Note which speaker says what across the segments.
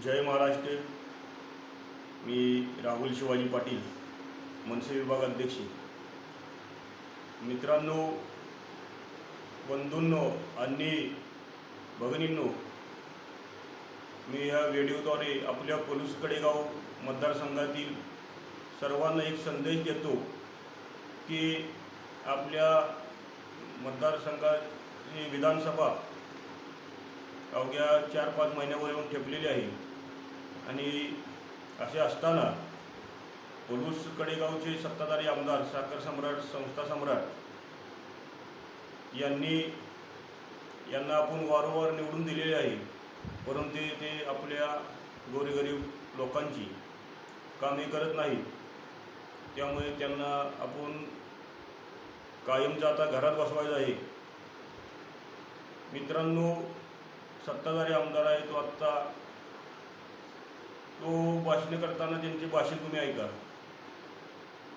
Speaker 1: जय महाराष्ट्र. मी राहुल शिवाजी पाटील मनसे विभाग अध्यक्ष. मित्रांनो बंधूंनो आणि भगिनींनो मी या व्हिडिओद्वारे आपल्या पोलीस कडेगाव मतदारसंघातील सर्वांना एक संदेश देतो की आपल्या मतदारसंघाची विधानसभा अवघ्या चार पाच महिन्यावर येऊन ठेपलेली आहे. आणि असे असताना पोलूस कडेगावचे सत्ताधारी आमदार साखर सम्राट संस्था सम्राट यांनी यांना आपण वारंवार निवडून दिलेले आहे. परंतु ते आपल्या गोरगरीब लोकांची कामे करत नाही त्यामुळे त्यांना आपण कायमचं आता घरात बसवायचं आहे. मित्रांनो सत्ताधारी आमदार आहे तो आत्ता तो भाषण करताना त्यांचे भाषण तुम्ही ऐका.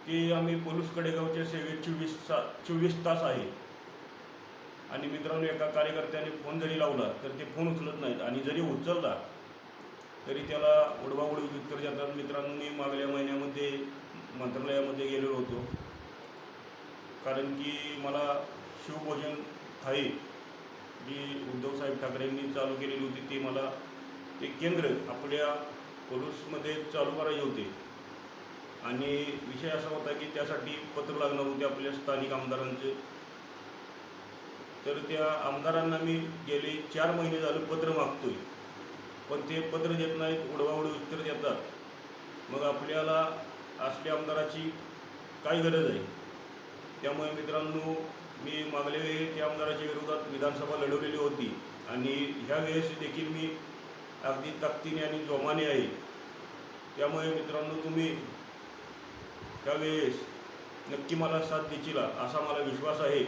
Speaker 1: की आम्ही पोलीस कडेगावच्या सेवेत चोवीस सा चोवीस तास आहे. आणि मित्रांनो एका कार्यकर्त्याने फोन जरी लावला तर ते फोन उचलत नाहीत. आणि जरी उचलला तरी त्याला उडवाउडवी उत्तर जातात मित्रांनो मी मागल्या महिन्यामध्ये मंत्रालयामध्ये गेलेलो होतो. कारण की मला शिवभोजन थाळी जी उद्धवसाहेब ठाकरेंनी चालू केलेली होती ती मला ते केंद्र आपल्या पोलूसमध्ये चालू करायचे होते. आणि विषय असा होता की त्यासाठी पत्र लागणार होते आपल्या स्थानिक आमदारांचे. तर त्या आमदारांना मी गेले चार महिने झालं पत्र मागतोय. पण ते पत्र देत नाहीत उडवाउडी उत्तर देतात. मग आपल्याला असल्या आमदाराची काय गरज आहे? त्यामुळे मित्रांनो मी मागल्या वेळी त्या आमदाराच्या विरोधात विधानसभा लढवलेली होती. आणि ह्या वेळेस देखील मी अगदी ताकदीने आणि जोमाने आहे. त्यामुळे मित्रांनो तुम्ही त्यावेळेस नक्की मला साथ देशील असा मला विश्वास आहे.